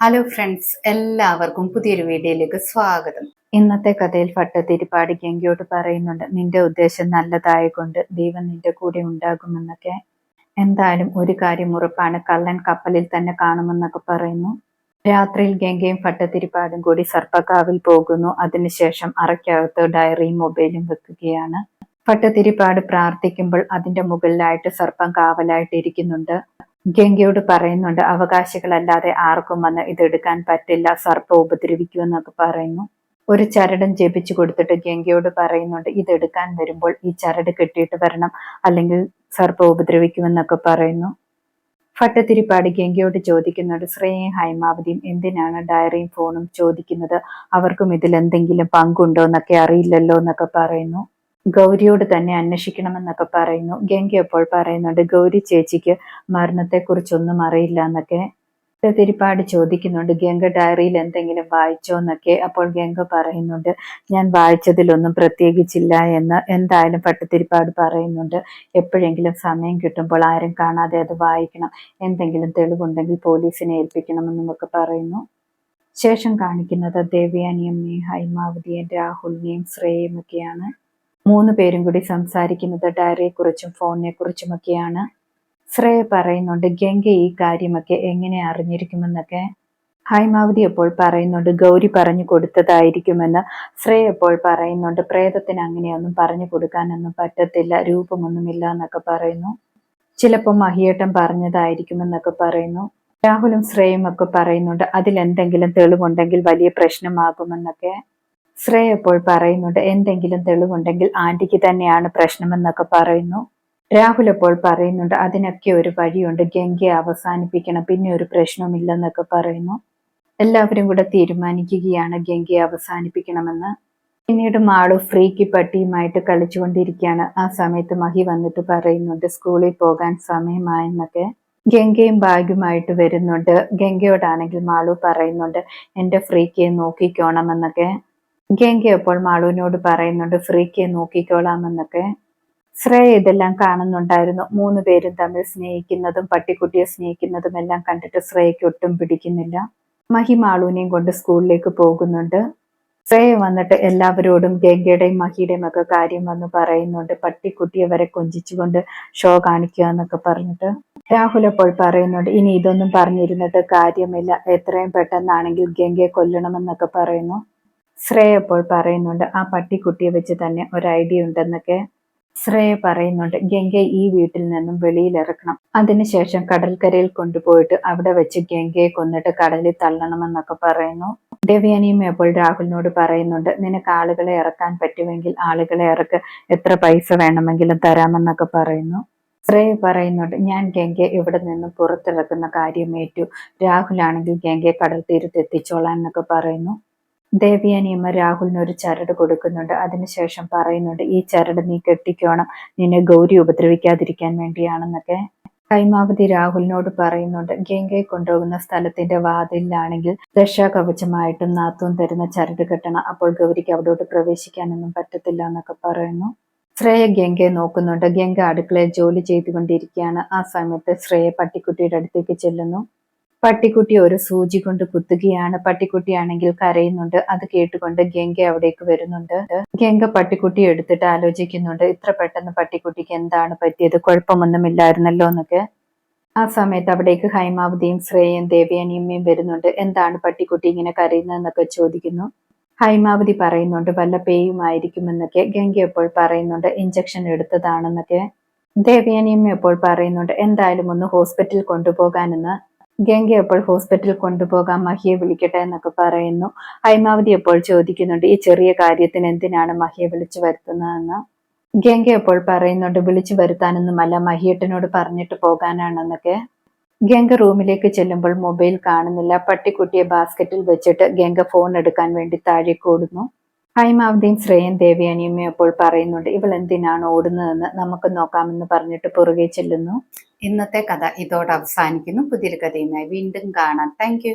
Hello friends എല്ലാവർക്കും പുതിയൊരു വീഡിയോയിലേക്ക് സ്വാഗതം. ഇന്നത്തെ കഥയിൽ ഭട്ടതിരിപ്പാട് ഗംഗയോട് പറയുന്നുണ്ട് നിന്റെ ഉദ്ദേശം നല്ലതായകൊണ്ട് ദൈവം നിന്റെ കൂടെ ഉണ്ടാകുമെന്നൊക്കെ. എന്തായാലും ഒരു കാര്യം ഉറപ്പാണ് കള്ളൻ കപ്പലിൽ തന്നെ കാണുമെന്നൊക്കെ പറയുന്നു. രാത്രിയിൽ ഗംഗയും ഭട്ടതിരിപ്പാടും കൂടി സർപ്പക്കാവിൽ പോകുന്നു. അതിനുശേഷം അറയ്ക്കകത്ത് ഡയറിയും മൊബൈലും വെക്കുകയാണ്. ഭട്ടതിരിപ്പാട് പ്രാർത്ഥിക്കുമ്പോൾ അതിന്റെ മുകളിലായിട്ട് സർപ്പം കാവലായിട്ട് ഇരിക്കുന്നുണ്ട് ഗംഗയോട് പറയുന്നുണ്ട് അവകാശികളല്ലാതെ ആർക്കും വന്ന് ഇതെടുക്കാൻ പറ്റില്ല സർപ്പ ഉപദ്രവിക്കൂ എന്നൊക്കെ പറയുന്നു. ഒരു ചരടും ജപിച്ചു കൊടുത്തിട്ട് ഗംഗയോട് പറയുന്നുണ്ട് ഇതെടുക്കാൻ വരുമ്പോൾ ഈ ചരട് കെട്ടിയിട്ട് വരണം അല്ലെങ്കിൽ സർപ്പ ഉപദ്രവിക്കുമെന്നൊക്കെ പറയുന്നു. ഭട്ടത്തിരിപ്പാട് ഗംഗയോട് ചോദിക്കുന്നുണ്ട് ശ്രേയയും ഹൈമാവതിയും എന്തിനാണ് ഡയറിയും ഫോണും ചോദിക്കുന്നത്? അവർക്കും ഇതിൽ എന്തെങ്കിലും പങ്കുണ്ടോ എന്നൊക്കെ അറിയില്ലല്ലോ എന്നൊക്കെ പറയുന്നു. ഗൗരിയോട് തന്നെ അന്വേഷിക്കണമെന്നൊക്കെ പറയുന്നു. ഗംഗ അപ്പോൾ പറയുന്നുണ്ട് ഗൗരി ചേച്ചിക്ക് മരണത്തെക്കുറിച്ചൊന്നും അറിയില്ല എന്നൊക്കെ തിരിപ്പാട് ചോദിക്കുന്നുണ്ട്. ഗംഗ ഡയറിയിൽ എന്തെങ്കിലും വായിച്ചോ എന്നൊക്കെ അപ്പോൾ ഗംഗ പറയുന്നുണ്ട്. ഞാൻ വായിച്ചതിലൊന്നും പ്രത്യേകിച്ചില്ല എന്ന് എന്തായാലും പട്ടുതിരിപ്പാട് പറയുന്നുണ്ട്. എപ്പോഴെങ്കിലും സമയം കിട്ടുമ്പോൾ ആരും കാണാതെ അത് വായിക്കണം. എന്തെങ്കിലും തെളിവുണ്ടെങ്കിൽ പോലീസിനെ ഏൽപ്പിക്കണമെന്നും ഒക്കെ പറയുന്നു. ശേഷം കാണിക്കുന്നത് ദേവയാനിയമ്മയും ഹൈമാവതിയും രാഹുലിനെയും ശ്രേയയും മൂന്ന് പേരും കൂടി സംസാരിക്കുന്നത് ഡയറിയെക്കുറിച്ചും ഫോണിനെ ശ്രേയ പറയുന്നുണ്ട് ഗംഗ ഈ കാര്യമൊക്കെ എങ്ങനെ അറിഞ്ഞിരിക്കുമെന്നൊക്കെ. ഹൈമാവതി എപ്പോൾ പറയുന്നുണ്ട് ഗൗരി പറഞ്ഞു കൊടുത്തതായിരിക്കുമെന്ന്. ശ്രേയ എപ്പോൾ പറയുന്നുണ്ട് പ്രേതത്തിന് അങ്ങനെയൊന്നും പറഞ്ഞു കൊടുക്കാനൊന്നും പറ്റത്തില്ല രൂപമൊന്നുമില്ല എന്നൊക്കെ പറയുന്നു. ചിലപ്പോൾ മഹിയേട്ടൻ പറഞ്ഞതായിരിക്കുമെന്നൊക്കെ പറയുന്നു. രാഹുലും ശ്രേയും ഒക്കെ പറയുന്നുണ്ട് അതിലെന്തെങ്കിലും തെളിവുണ്ടെങ്കിൽ വലിയ പ്രശ്നമാകുമെന്നൊക്കെ. ശ്രേയ ഇപ്പോൾ പറയുന്നുണ്ട് എന്തെങ്കിലും തെളിവുണ്ടെങ്കിൽ ആന്റിക്ക് തന്നെയാണ് പ്രശ്നമെന്നൊക്കെ പറയുന്നു. രാഹുൽ അപ്പോൾ പറയുന്നുണ്ട് അതിനൊക്കെ ഒരു വഴിയുണ്ട് ഗംഗയെ അവസാനിപ്പിക്കണം പിന്നെ ഒരു പ്രശ്നവുമില്ലെന്നൊക്കെ പറയുന്നു. എല്ലാവരും കൂടെ തീരുമാനിക്കുകയാണ് ഗംഗയെ അവസാനിപ്പിക്കണമെന്ന്. പിന്നീട് മാളു ഫ്രീക്ക് പട്ടിയുമായിട്ട് കളിച്ചുകൊണ്ടിരിക്കുകയാണ്. ആ സമയത്ത് മഹി വന്നിട്ട് പറയുന്നുണ്ട് സ്കൂളിൽ പോകാൻ സമയമായെന്നൊക്കെ. ഗംഗയും ഭാഗ്യമായിട്ട് വരുന്നുണ്ട്. ഗംഗയോടാണെങ്കിൽ മാളു പറയുന്നുണ്ട് എന്റെ ഫ്രീക്ക് നോക്കിക്കോണമെന്നൊക്കെ. ഗംഗ അപ്പോൾ മാളുവിനോട് പറയുന്നുണ്ട് ഫ്രീക്ക് നോക്കിക്കോളാമെന്നൊക്കെ. ശ്രേയ ഇതെല്ലാം കാണുന്നുണ്ടായിരുന്നു. മൂന്ന് പേരും തമ്മിൽ സ്നേഹിക്കുന്നതും പട്ടിക്കുട്ടിയെ സ്നേഹിക്കുന്നതും എല്ലാം കണ്ടിട്ട് ശ്രേയയ്ക്ക് ഒട്ടും പിടിക്കുന്നില്ല. മഹി മാളൂനെയും കൊണ്ട് സ്കൂളിലേക്ക് പോകുന്നുണ്ട്. ശ്രേയ വന്നിട്ട് എല്ലാവരോടും ഗംഗയുടെയും മഹിയുടെയും ഒക്കെ കാര്യം വന്ന് പറയുന്നുണ്ട്. പട്ടിക്കുട്ടിയെ വരെ കൊഞ്ചിച്ചുകൊണ്ട് ഷോ കാണിക്കുക എന്നൊക്കെ പറഞ്ഞിട്ട്. രാഹുൽ അപ്പോൾ പറയുന്നുണ്ട് ഇനി ഇതൊന്നും പറഞ്ഞിരുന്നിട്ട് കാര്യമില്ല. എത്രയും പെട്ടെന്നാണെങ്കിൽ ഗംഗയെ കൊല്ലണമെന്നൊക്കെ പറയുന്നു. ശ്രേയ അപ്പോൾ പറയുന്നുണ്ട് ആ പട്ടിക്കുട്ടിയെ വെച്ച് തന്നെ ഒരു ഐഡിയ ഉണ്ടെന്നൊക്കെ ശ്രേയ പറയുന്നുണ്ട്. ഗംഗ ഈ വീട്ടിൽ നിന്നും വെളിയിൽ ഇറക്കണം. അതിനുശേഷം കടൽക്കരയിൽ കൊണ്ടുപോയിട്ട് അവിടെ വെച്ച് ഗംഗയെ കൊന്നിട്ട് കടലിൽ തള്ളണമെന്നൊക്കെ പറയുന്നു. ദേവയാനിയും എപ്പോൾ രാഹുലിനോട് പറയുന്നുണ്ട് നിനക്ക് ആളുകളെ ഇറക്കാൻ പറ്റുമെങ്കിൽ ആളുകളെ ഇറക്ക്. എത്ര പൈസ വേണമെങ്കിലും തരാമെന്നൊക്കെ പറയുന്നു. ശ്രേയ പറയുന്നുണ്ട് ഞാൻ ഗംഗയെ ഇവിടെ നിന്നും പുറത്തിറക്കുന്ന കാര്യമേറ്റു രാഹുലാണെങ്കിൽ ഗംഗയെ കടൽ തീരത്ത് എത്തിച്ചോളാൻ എന്നൊക്കെ പറയുന്നു. ദേവയാനിയമ്മ രാഹുലിന് ഒരു ചരട് കൊടുക്കുന്നുണ്ട്. അതിനുശേഷം പറയുന്നുണ്ട് ഈ ചരട് നീ കെട്ടിക്കോണം. നിന്നെ ഗൗരി ഉപദ്രവിക്കാതിരിക്കാൻ വേണ്ടിയാണെന്നൊക്കെ. കൈമാവതി രാഹുലിനോട് പറയുന്നുണ്ട് ഗംഗയെ കൊണ്ടുപോകുന്ന സ്ഥലത്തിന്റെ വാതിലാണെങ്കിൽ രക്ഷാകവചമായിട്ടും നാത്തൂൻ തരുന്ന ചരട് കെട്ടണം. അപ്പോൾ ഗൗരിക്ക് അവിടോട്ട് പ്രവേശിക്കാനൊന്നും പറ്റത്തില്ല എന്നൊക്കെ പറയുന്നു. ശ്രേയ ഗംഗയെ നോക്കുന്നുണ്ട് ഗംഗ അടുക്കളയിൽ ജോലി ചെയ്തുകൊണ്ടിരിക്കുകയാണ്. ആ സമയത്ത് ശ്രേയ പട്ടിക്കുട്ടിയുടെ അടുത്തേക്ക് ചെല്ലുന്നു. പട്ടിക്കുട്ടി ഒരു സൂചി കൊണ്ട് കുത്തുകയാണ്. പട്ടിക്കുട്ടിയാണെങ്കിൽ കരയുന്നുണ്ട്. അത് കേട്ടുകൊണ്ട് ഗംഗ അവിടേക്ക് വരുന്നുണ്ട്. ഗംഗ പട്ടിക്കുട്ടി എടുത്തിട്ട് ആലോചിക്കുന്നുണ്ട്. ഇത്ര പെട്ടെന്ന് പട്ടിക്കുട്ടിക്ക് എന്താണ് പറ്റിയത്? കുഴപ്പമൊന്നുമില്ലായിരുന്നല്ലോ എന്നൊക്കെ. ആ സമയത്ത് അവിടേക്ക് ഹൈമാവതിയും ശ്രേയയും ദേവയാനിയമ്മയും വരുന്നുണ്ട്. എന്താണ് പട്ടിക്കുട്ടി ഇങ്ങനെ കരയുന്നതെന്നൊക്കെ ചോദിക്കുന്നു. ഹൈമാവതി പറയുന്നുണ്ട് വല്ല പേയുമായിരിക്കുമെന്നൊക്കെ. ഗംഗ എപ്പോൾ പറയുന്നുണ്ട്? ഇഞ്ചക്ഷൻ എടുത്തതാണെന്നൊക്കെ. ദേവയാനിയമ്മ എപ്പോൾ പറയുന്നുണ്ട്? എന്തായാലും ഒന്ന് ഹോസ്പിറ്റലിൽ കൊണ്ടുപോകാനെന്ന്. ഗംഗ എപ്പോൾ ഹോസ്പിറ്റലിൽ കൊണ്ടുപോകാം മഹിയെ വിളിക്കട്ടെ എന്നൊക്കെ പറയുന്നു. ഹൈമാവതി എപ്പോൾ ചോദിക്കുന്നുണ്ട് ഈ ചെറിയ കാര്യത്തിന് എന്തിനാണ് മഹിയെ വിളിച്ചു വരുത്തുന്നതെന്ന്? ഗംഗ എപ്പോൾ പറയുന്നുണ്ട് വിളിച്ചു വരുത്താനൊന്നുമല്ല മഹിയേട്ടനോട് പറഞ്ഞിട്ട് പോകാനാണെന്നൊക്കെ. ഗംഗ റൂമിലേക്ക് ചെല്ലുമ്പോൾ മൊബൈൽ കാണുന്നില്ല. പട്ടിക്കുട്ടിയെ ബാസ്ക്കറ്റിൽ വെച്ചിട്ട് ഗംഗ ഫോൺ എടുക്കാൻ വേണ്ടി താഴേക്ക് ഓടുന്നു. ഹൈമാവതിയും ശ്രേയൻ ദേവയാനിയും അപ്പോൾ പറയുന്നുണ്ട് ഇവൾ എന്തിനാണ് ഓടുന്നതെന്ന് നമുക്ക് നോക്കാമെന്ന് പറഞ്ഞിട്ട് പുറകെ ചെല്ലുന്നു. ഇന്നത്തെ കഥ ഇതോടെ അവസാനിക്കുന്നു. പുതിയൊരു കഥയുമായി വീണ്ടും കാണാം. താങ്ക്